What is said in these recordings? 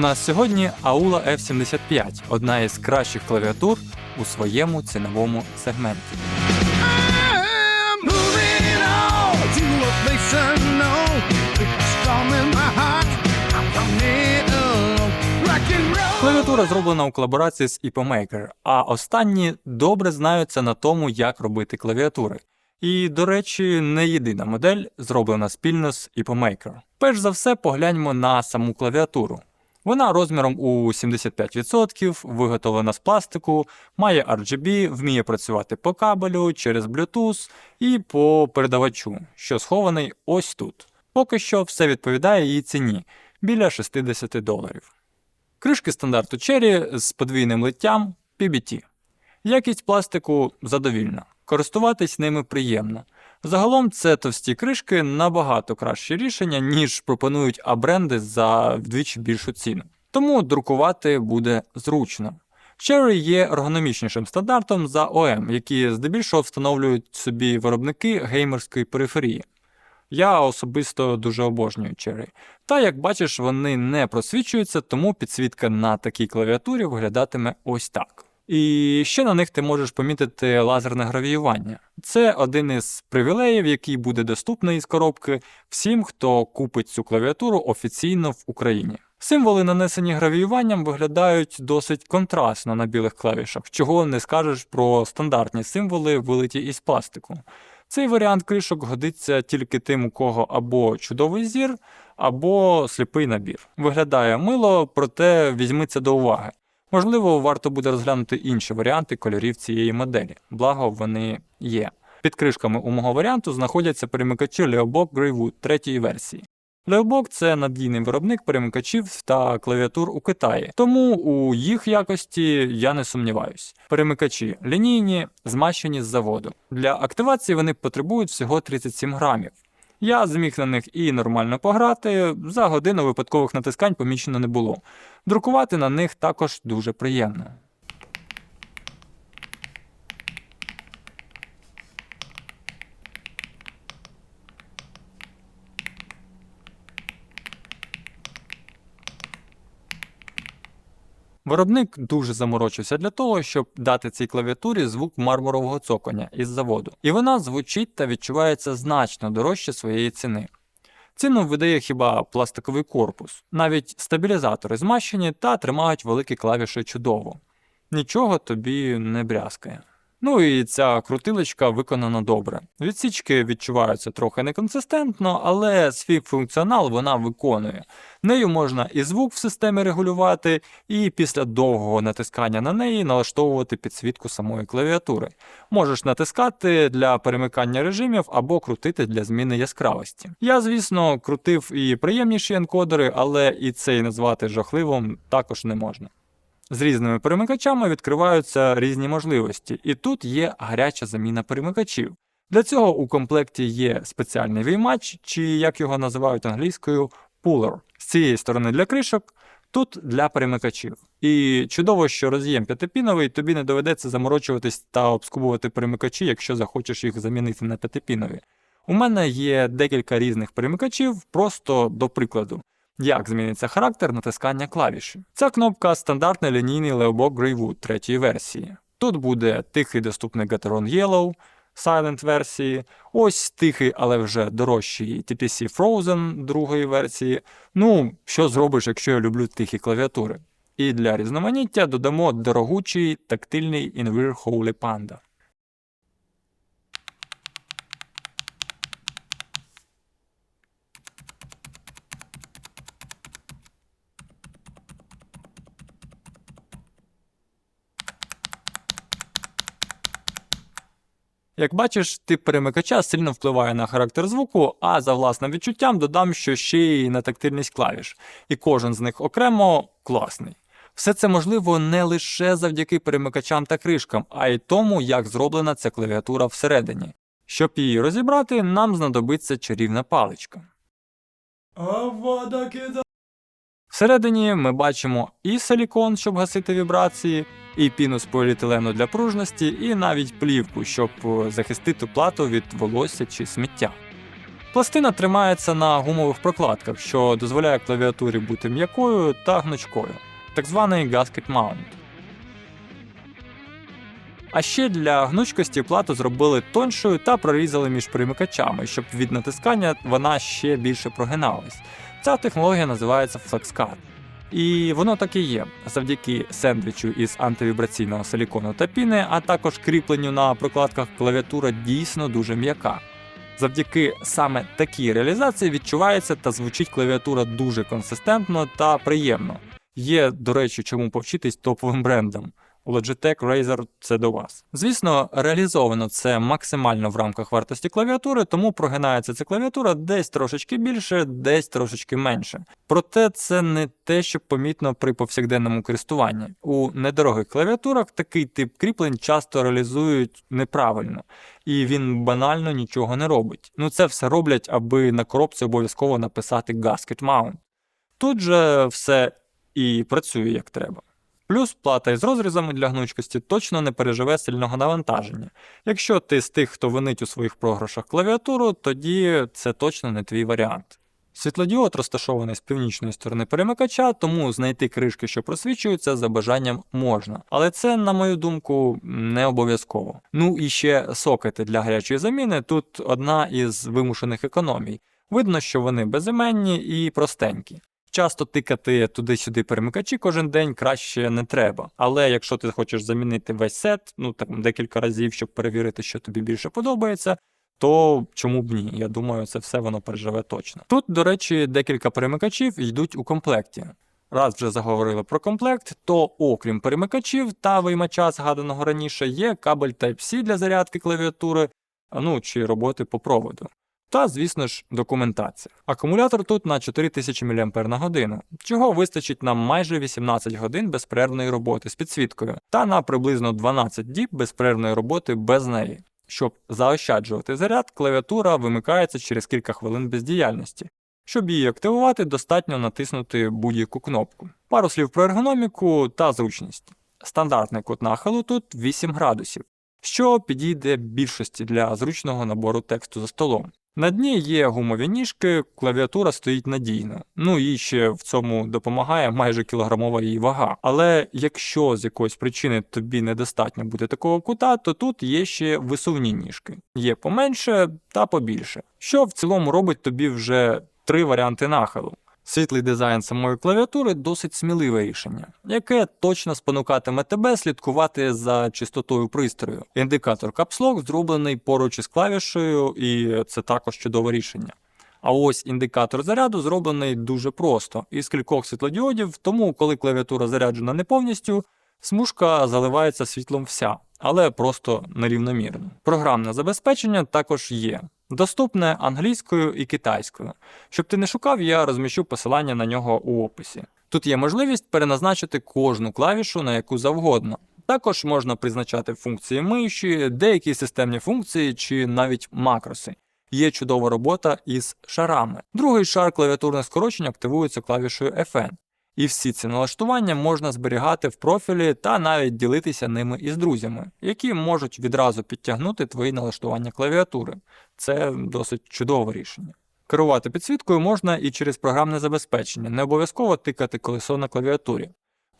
У нас сьогодні Aula F75, одна із кращих клавіатур у своєму ціновому сегменті. Клавіатура зроблена у колаборації з EpoMaker, а останні добре знаються на тому, як робити клавіатури. І, до речі, не єдина модель зроблена спільно з EpoMaker. Перш за все, погляньмо на саму клавіатуру. Вона розміром у 75%, виготовлена з пластику, має RGB, вміє працювати по кабелю, через Bluetooth і по передавачу, що схований ось тут. Поки що все відповідає її ціні біля 60 доларів. Кришки стандарту Cherry з подвійним литтям PBT. Якість пластику задовільна, користуватись ними приємно. Загалом це товсті кришки набагато краще рішення, ніж пропонують А-бренди за вдвічі більшу ціну. Тому друкувати буде зручно. Cherry є ергономічнішим стандартом за OM, які здебільшого встановлюють собі виробники геймерської периферії. Я особисто дуже обожнюю Cherry. Та як бачиш, вони не просвічуються, тому підсвітка на такій клавіатурі виглядатиме ось так. І ще на них ти можеш помітити лазерне гравіювання. Це один із привілеїв, який буде доступний із коробки всім, хто купить цю клавіатуру офіційно в Україні. Символи, нанесені гравіюванням, виглядають досить контрастно на білих клавішах, чого не скажеш про стандартні символи, вилиті із пластику. Цей варіант кришок годиться тільки тим, у кого або чудовий зір, або сліпий набір. Виглядає мило, проте візьмиться до уваги. Можливо, варто буде розглянути інші варіанти кольорів цієї моделі, благо вони є. Під кришками у мого варіанту знаходяться перемикачі Leobock Greywood третьої версії. Leobock – це надійний виробник перемикачів та клавіатур у Китаї, тому у їх якості я не сумніваюсь. Перемикачі лінійні, змащені з заводу. Для активації вони потребують всього 37 грамів. Я зміг на них і нормально пограти, за годину випадкових натискань помічено не було. Друкувати на них також дуже приємно. Виробник дуже заморочився для того, щоб дати цій клавіатурі звук мармурового цоконя із заводу, і вона звучить та відчувається значно дорожче своєї ціни. Ціну видає хіба пластиковий корпус, навіть стабілізатори змащені та тримають великі клавіші чудово. Нічого тобі не брязкає. Ну і ця крутилочка виконана добре. Відсічки відчуваються трохи неконсистентно, але свій функціонал вона виконує. Нею можна і звук в системі регулювати, і після довгого натискання на неї налаштовувати підсвітку самої клавіатури. Можеш натискати для перемикання режимів або крутити для зміни яскравості. Я, звісно, крутив і приємніші енкодери, але і цей назвати жахливим також не можна. З різними перемикачами відкриваються різні можливості, і тут є гаряча заміна перемикачів. Для цього у комплекті є спеціальний виймач, чи як його називають англійською, пулер. З цієї сторони для кришок, тут для перемикачів. І чудово, що роз'єм п'ятипіновий, тобі не доведеться заморочуватись та обскубувати перемикачі, якщо захочеш їх замінити на п'ятипінові. У мене є декілька різних перемикачів, просто до прикладу. Як зміниться характер натискання клавіші? Ця кнопка стандартний лінійний Leobock Greywood третьої версії. Тут буде тихий доступний Gateron Yellow, Silent версії, ось тихий, але вже дорожчий TPC Frozen другої версії. Ну, що зробиш, якщо я люблю тихі клавіатури? І для різноманіття додамо дорогучий тактильний Invir Holy Panda. Як бачиш, тип перемикача сильно впливає на характер звуку, а за власним відчуттям додам, що ще й на тактильність клавіш, і кожен з них окремо класний. Все це можливо не лише завдяки перемикачам та кришкам, а й тому, як зроблена ця клавіатура всередині. Щоб її розібрати, нам знадобиться чарівна паличка. Всередині ми бачимо і силікон, щоб гасити вібрації, і піну з поліетилену для пружності, і навіть плівку, щоб е, захистити плату від волосся чи сміття. Пластина тримається на гумових прокладках, що дозволяє клавіатурі бути м'якою та гнучкою, так званий gasket mount. А ще для гнучкості плату зробили тоншою та прорізали між примикачами, щоб від натискання вона ще більше прогиналась. Ця технологія називається FlexCut. І воно так і є. Завдяки сендвічу із антивібраційного силікону та піни, а також кріпленню на прокладках клавіатура дійсно дуже м'яка. Завдяки саме такій реалізації відчувається та звучить клавіатура дуже консистентно та приємно. Є, до речі, чому повчитись топовим брендам. Logitech Razer – це до вас. Звісно, реалізовано це максимально в рамках вартості клавіатури, тому прогинається ця клавіатура десь трошечки більше, десь трошечки менше. Проте це не те, що помітно при повсякденному користуванні. У недорогих клавіатурах такий тип кріплень часто реалізують неправильно, і він банально нічого не робить. Ну це все роблять, аби на коробці обов'язково написати Gasket Mount. Тут же все і працює як треба. Плюс плата із розрізами для гнучкості точно не переживе сильного навантаження. Якщо ти з тих, хто винить у своїх програшах клавіатуру, тоді це точно не твій варіант. Світлодіод розташований з північної сторони перемикача, тому знайти кришки, що просвічуються, за бажанням можна. Але це, на мою думку, не обов'язково. Ну і ще сокети для гарячої заміни тут одна із вимушених економій. Видно, що вони безіменні і простенькі. Часто тикати туди-сюди перемикачі кожен день краще не треба. Але якщо ти хочеш замінити весь сет, ну так декілька разів, щоб перевірити, що тобі більше подобається, то чому б ні? Я думаю, це все воно переживе точно. Тут, до речі, декілька перемикачів йдуть у комплекті. Раз вже заговорили про комплект, то окрім перемикачів та виймача, згаданого раніше, є кабель Type-C для зарядки клавіатури, ну чи роботи по проводу. Та, звісно ж, документація. Акумулятор тут на 4000 мАч, чого вистачить на майже 18 годин безперервної роботи з підсвіткою, та на приблизно 12 діб безперервної роботи без неї. Щоб заощаджувати заряд, клавіатура вимикається через кілька хвилин бездіяльності. Щоб її активувати, достатньо натиснути будь-яку кнопку. Пару слів про ергономіку та зручність. Стандартний кут нахилу тут 8 градусів, що підійде більшості для зручного набору тексту за столом. На дні є гумові ніжки, клавіатура стоїть надійно. Ну і ще в цьому допомагає майже кілограмова її вага. Але якщо з якоїсь причини тобі недостатньо буде такого кута, то тут є ще висувні ніжки. Є поменше та побільше. Що в цілому робить тобі вже три варіанти нахилу. Світлий дизайн самої клавіатури досить сміливе рішення, яке точно спонукатиме тебе слідкувати за чистотою пристрою. Індикатор Lock зроблений поруч із клавішею, і це також чудове рішення. А ось індикатор заряду зроблений дуже просто, із кількох світлодіодів, тому коли клавіатура заряджена не повністю, смужка заливається світлом вся, але просто нерівномірно. Програмне забезпечення також є. Доступне англійською і китайською. Щоб ти не шукав, я розміщу посилання на нього у описі. Тут є можливість переназначити кожну клавішу на яку завгодно. Також можна призначати функції миші, деякі системні функції чи навіть макроси. Є чудова робота із шарами. Другий шар клавіатурних скорочень активується клавішою FN. І всі ці налаштування можна зберігати в профілі та навіть ділитися ними із друзями, які можуть відразу підтягнути твої налаштування клавіатури. Це досить чудове рішення. Керувати підсвіткою можна і через програмне забезпечення, не обов'язково тикати колесо на клавіатурі.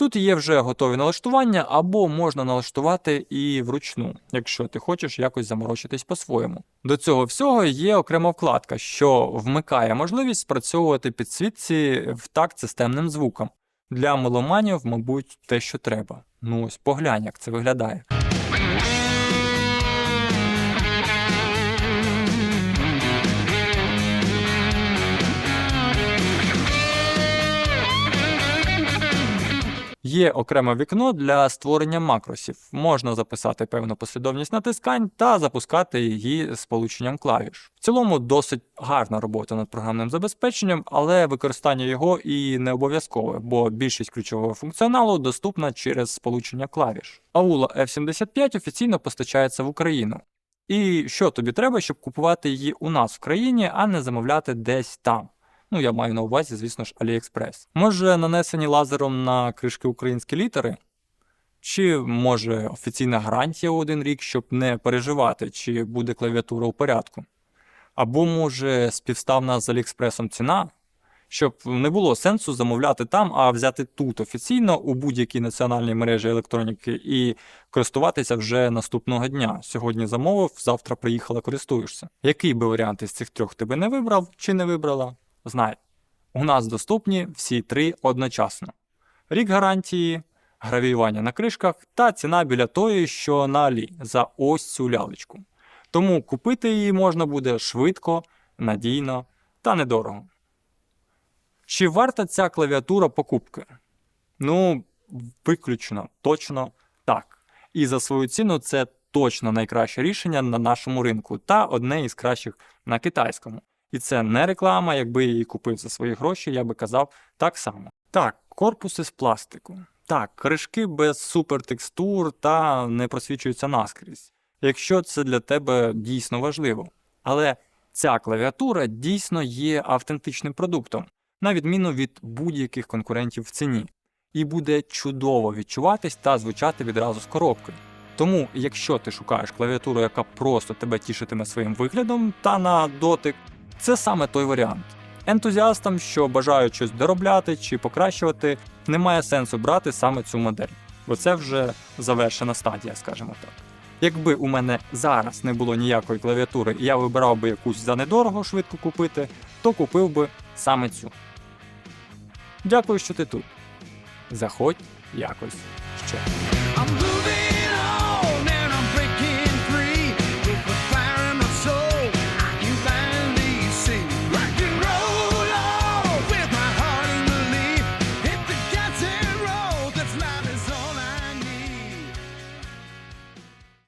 Тут є вже готові налаштування, або можна налаштувати і вручну, якщо ти хочеш якось заморочитись по-своєму. До цього всього є окрема вкладка, що вмикає можливість спрацьовувати підсвітці в такт системним звуком. Для меломанів, мабуть, те, що треба. Ну ось поглянь, як це виглядає. Є окреме вікно для створення макросів. Можна записати певну послідовність натискань та запускати її з полученням клавіш. В цілому досить гарна робота над програмним забезпеченням, але використання його і не обов'язкове, бо більшість ключового функціоналу доступна через сполучення клавіш. Aula F75 офіційно постачається в Україну. І що тобі треба, щоб купувати її у нас в країні, а не замовляти десь там. Ну, я маю на увазі, звісно ж, AliExpress. Може, нанесені лазером на кришки українські літери? Чи може офіційна гарантія один рік, щоб не переживати, чи буде клавіатура у порядку? Або, може, співставна з Аліекспресом ціна, щоб не було сенсу замовляти там, а взяти тут офіційно у будь-якій національній мережі електроніки і користуватися вже наступного дня. Сьогодні замовив, завтра приїхала, користуєшся. Який би варіант із цих трьох ти би не вибрав чи не вибрала? Знай. У нас доступні всі три одночасно: рік гарантії, гравіювання на кришках та ціна біля тої, що на Алі за ось цю лялечку. Тому купити її можна буде швидко, надійно та недорого. Чи варта ця клавіатура покупки? Ну, виключно, точно так. І за свою ціну це точно найкраще рішення на нашому ринку та одне із кращих на китайському. І це не реклама, якби я її купив за свої гроші, я би казав так само. Так, корпус із пластику. Так, кришки без супертекстур та не просвічуються наскрізь, якщо це для тебе дійсно важливо. Але ця клавіатура дійсно є автентичним продуктом, на відміну від будь-яких конкурентів в ціні, і буде чудово відчуватись та звучати відразу з коробки. Тому, якщо ти шукаєш клавіатуру, яка просто тебе тішитиме своїм виглядом та на дотик, це саме той варіант. Ентузіастам, що бажають щось доробляти чи покращувати, немає сенсу брати саме цю модель, бо це вже завершена стадія, скажімо так. Якби у мене зараз не було ніякої клавіатури, і я вибирав би якусь за недорого швидко купити, то купив би саме цю. Дякую, що ти тут. Заходь якось ще.